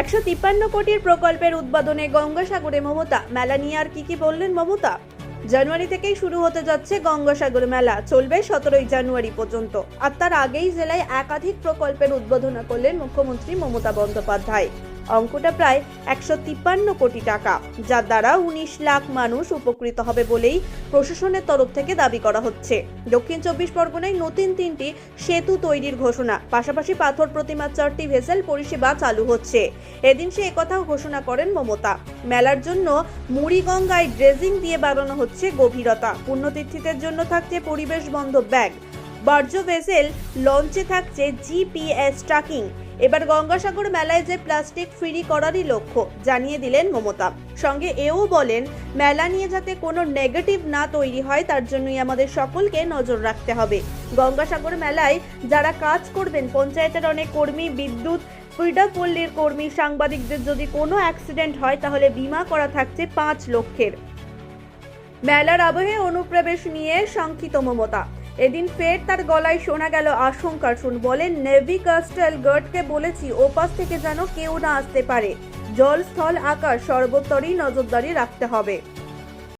একশো তিপ্পান্ন কোটির প্রকল্পের উদ্বোধনে গঙ্গাসাগরে মমতা। মেলা নিয়ে আর কি কি বললেন মমতা? জানুয়ারি থেকেই শুরু হতে যাচ্ছে গঙ্গাসাগর মেলা। চলবে সতেরোই জানুয়ারি পর্যন্ত। আর তার আগেই জেলায় একাধিক প্রকল্পের উদ্বোধন করলেন মুখ্যমন্ত্রী মমতা বন্দ্যোপাধ্যায়। অঙ্কটা প্রায় একশো তিপ্পান্ন কোটি টাকা, যার দ্বারা উনিশ লাখ মানুষ উপকৃত হবে বলেই প্রশাসনের তরফ থেকে দাবি করা হচ্ছে। দক্ষিণ চব্বিশ পরগনায় নতুন তিনটি সেতু তৈরির ঘোষণা, পাশাপাশি পাথর প্রতিমার চারটি ভেসেল পরিষেবা চালু হচ্ছে। এদিন সে একথাও ঘোষণা করেন মমতা। মেলার জন্য মুড়িগঙ্গায় ড্রেজিং দিয়ে বাড়ানো হচ্ছে গভীরতা। পুণ্যতীর্থীদের জন্য থাকছে পরিবেশ বান্ধব ব্যাগ। বর্জ্য ভেসেল লঞ্চে থাকছে জিপিএস ট্র্যাকিং এবার গঙ্গাসাগর মেলায় যে প্লাস্টিক ফ্রি করারই লক্ষ্য, জানিয়ে দিলেন মমতা। সঙ্গে এও বলেন, মেলা নিয়ে যাতে কোনো নেগেটিভ না তৈরি হয়, তার জন্যই আমাদের সকলকে নজর রাখতে হবে। গঙ্গাসাগর মেলায় যারা কাজ করবেন, পঞ্চায়েতের অনেক কর্মী, বিদ্যুৎ ক্রীড়াপল্লীর কর্মী, সাংবাদিকদের যদি কোনো অ্যাক্সিডেন্ট হয়, তাহলে বিমা করা থাকছে পাঁচ লক্ষের। মেলার আবহে অনুপ্রবেশ নিয়ে শঙ্কিত মমতা। এদিন ফের তার গলায় শোনা গেল আশঙ্কার শুন, বলেন, নেভি কাস্টেল গার্ডকে বলেছি, ওপাশ থেকে যেন কেউ না আসতে পারে। জল স্থল আকাশ, সর্বত্রই নজরদারি রাখতে হবে।